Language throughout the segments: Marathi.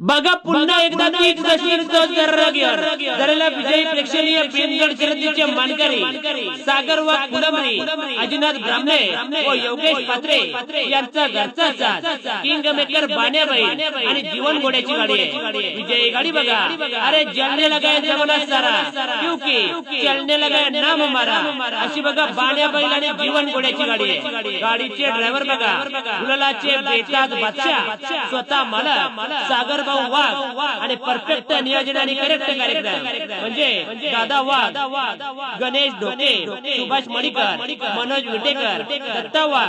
बघा पुन्हा एकदा दशमीन जराला विजयी प्रेक्षणीय बिनजोड शर्यतीचे मानकरी सागर वाघ फुलंबरी अजिनाथ ब्राह्मणे व योगेश पात्रे यांचा घरचा किंग मेकर बाण्याबाई आणि जीवन घोड्याची गाडी आहे विजयी गाडी बघा अरे जलने लगाय जमाना सारा क्योंकि चलने लगाय नाम हमारा अशी बघा बाण्याबाईल आणि जीवन घोड्याची गाडी आहे गाडीचे ड्रायव्हर बघा गुलालाचे बेताज बादशाह स्वतः मालक सागर भाऊ वाघ आणि परफेक्ट नियोजन आणि करेक्ट कार्यक्रम म्हणजे दादा वाघ गणेश ढोके सुभाष मणिकर मनोज विटेकर दत्ता वाघ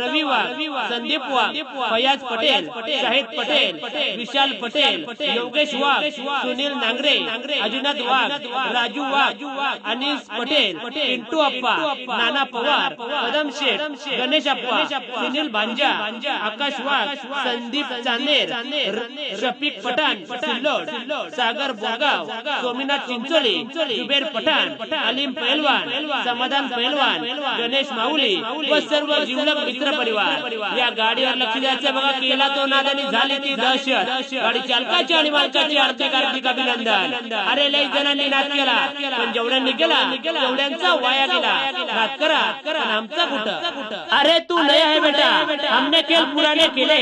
रवी वाघ संदीप वाघ फयाज पटेल शाहिद पटेल विशाल पटेल योगेश वाघ सुनील नांगरे अजिनाथ वाघ राजू वाघ अनिस पटेल पिंटू अप्पा नाना पवार कदम शेठ गणेश अप्पा सुनील भांजा आकाश वाघ संदीप चांदेर र- शफीक पठाण सिल्लोड सागर बोगाव सोमीनाथ चिंचोली जुबेर पठाण अलीम पहलवान समाधान पहलवान गणेश माऊली व सर्व जिवलक मित्र परिवार. या गाडीवर लक्ष द्यायचं बघा केला तो नादानी झाली ती दहशत. गाडी चालकाची आणि मालकाची आर्थिक आर्थिक अभिनंदन. अरे लय जणांनी नाद केला. पण जेवढ्यांनी गेला तेवढ्यांचा वाया गेला. नाद करा पण आमचा कुठं? अरे तू नया है बेटा. हमने खेल पुराने केले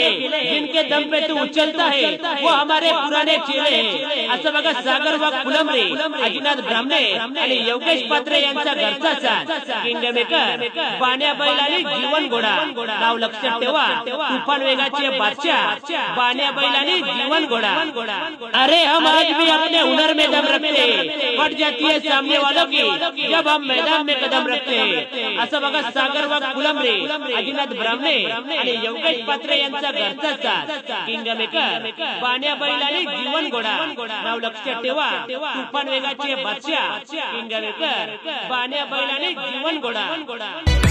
जिनके दम पे तू उचलता है. वो हमारे पुराने चेहरे असं बघा सागर वाघ फुलंबरे अजिनाथ ब्राह्मणे आणि योगेश पात्रे यांचा घरचा साथ किंग बाण्या बैल आणि जीवन घोडा। नाव लक्षात ठेवा तुफान वेगाचे बादशाह बाण्या बैल आणि जीवन घोडा। अरे हम आज भी अपने हुनर में दम रखते फट जाती है सामने वालों की जब हम मैदान में कदम रखते। असं बघा सागर वाघ फुलंबरे अजिनाथ ब्राह्मणे आणि योगेश पात्रे यांचा घरचा साथ किंग मेकर बैलाने जीवन घोडा नाव लक्षात ठेवा. तुफान वेगाचे बादशाह. किंग मेकर बाण्या बैल जीवन घोडा